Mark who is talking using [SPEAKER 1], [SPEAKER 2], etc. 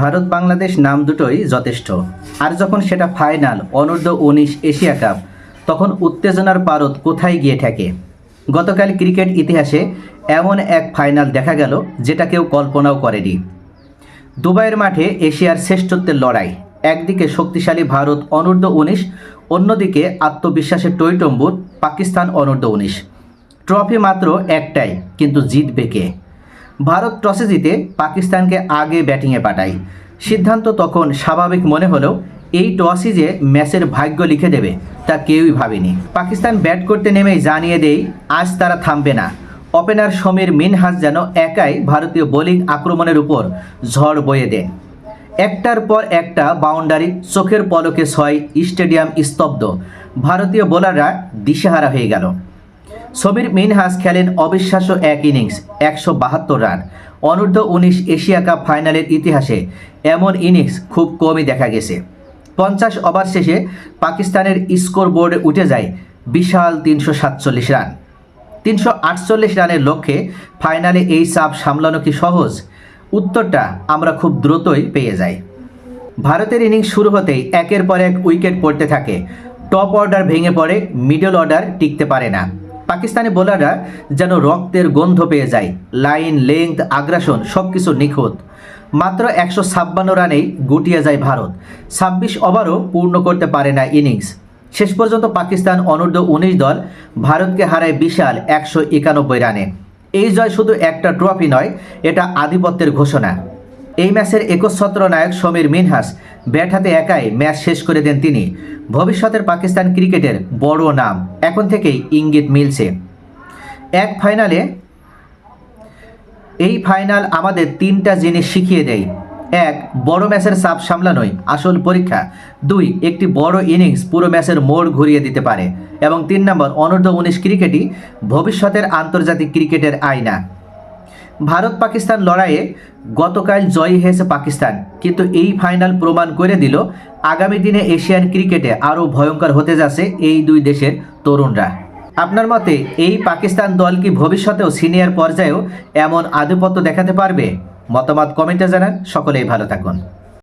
[SPEAKER 1] ভারত বাংলাদেশ নাম দুটোই যথেষ্ট। আর যখন সেটা ফাইনাল অনূর্ধ্ব উনিশ এশিয়া কাপ, তখন উত্তেজনার পারদ কোথায় গিয়ে ঠেকে? গতকাল ক্রিকেট ইতিহাসে এমন এক ফাইনাল দেখা গেল যেটা কেউ কল্পনাও করেনি। দুবাইয়ের মাঠে এশিয়ার শ্রেষ্ঠত্বের লড়াই। একদিকে শক্তিশালী ভারত অনূর্ধ্ব উনিশ, অন্যদিকে আত্মবিশ্বাসের টইটম্বুর পাকিস্তান অনূর্ধ্ব উনিশ। ট্রফি মাত্র একটাই, কিন্তু জিতবে কে? ভারত টসে জিতে পাকিস্তানকে আগে ব্যাটিংয়ে পাঠায় সিদ্ধান্ত তখন স্বাভাবিক মনে হলেও এই টসই যে ম্যাচের ভাগ্য লিখে দেবে, তা কেউই ভাবেনি। পাকিস্তান ব্যাট করতে নেমেই জানিয়ে দেই, আজ তারা থামবে না। ওপেনার সমীর মিনহাজ যেন একাই ভারতীয় বোলিং আক্রমণের উপর ঝড় বয়ে দেন একটার পর একটা বাউন্ডারি চোখের পলকে ছয়, স্টেডিয়াম স্তব্ধ। ভারতীয় বোলাররা দিশেহারা হয়ে গেল। সমীর মিনহাস খেলেন অবিশ্বাস্য এক ইনিংস, একশো বাহাত্তর রান। অনূর্ধ্ব উনিশ এশিয়া কাপ ফাইনালের ইতিহাসে এমন ইনিংস খুব কমই দেখা গেছে। পঞ্চাশ ওভার শেষে পাকিস্তানের স্কোর বোর্ডে উঠে যায় বিশাল তিনশো সাতচল্লিশ রান। তিনশো আটচল্লিশ রানের লক্ষ্যে ফাইনালে এই চাপ সামলানো কি সহজ? উত্তরটা আমরা খুব দ্রুতই পেয়ে যাই। ভারতের ইনিংস শুরু হতেই একের পর এক উইকেট পড়তে থাকে। টপ অর্ডার ভেঙে পড়ে, মিডল অর্ডার টিকতে পারে না। পাকিস্তানি বোলাররা যেন রক্তের গন্ধ পেয়ে যায়। লাইন, লেংথ, আগ্রাসন সব কিছু নিখুঁত। মাত্র একশো ছাপ্পান্ন রানেই গুটিয়ে যায় ভারত। ছাব্বিশ ওভারও পূর্ণ করতে পারে না ইনিংস। শেষ পর্যন্ত পাকিস্তান অনূর্ধ্ব উনিশ দল ভারতকে হারায় বিশাল একশো একানব্বই রানে। এই জয় শুধু একটা ট্রফি নয়, এটা আধিপত্যের ঘোষণা। এই ম্যাচের একচ্ছত্র নায়ক সমীর মিনহাস ব্যাট হাতে একাই ম্যাচ শেষ করে দেন তিনি। ভবিষ্যতের পাকিস্তান ক্রিকেটের বড় নাম এখন থেকেই ইঙ্গিত মিলছে। এক ফাইনালে, এই ফাইনাল আমাদের তিনটা জিনিস শিখিয়ে দেয়। এক, বড় ম্যাচের চাপ সামলানোই আসল পরীক্ষা। দুই, একটি বড় ইনিংস পুরো ম্যাচের মোড় ঘুরিয়ে দিতে পারে। এবং তিন নম্বর, অনূর্ধ্ব উনিশ ক্রিকেটই ভবিষ্যতের আন্তর্জাতিক ক্রিকেটের আয়না। ভারত পাকিস্তান লড়াইয়ে গতকাল জয়ী হয়েছে পাকিস্তান। কিন্তু এই ফাইনাল প্রমাণ করে দিল, আগামী দিনে এশিয়ান ক্রিকেটে আরও ভয়ঙ্কর হতে যাচ্ছে এই দুই দেশের তরুণরা। আপনার মতে এই পাকিস্তান দল কি ভবিষ্যতেও সিনিয়র পর্যায়েও এমন আধিপত্য দেখাতে পারবে? মতামত কমেন্টে জানান। সকলেই ভালো থাকুন।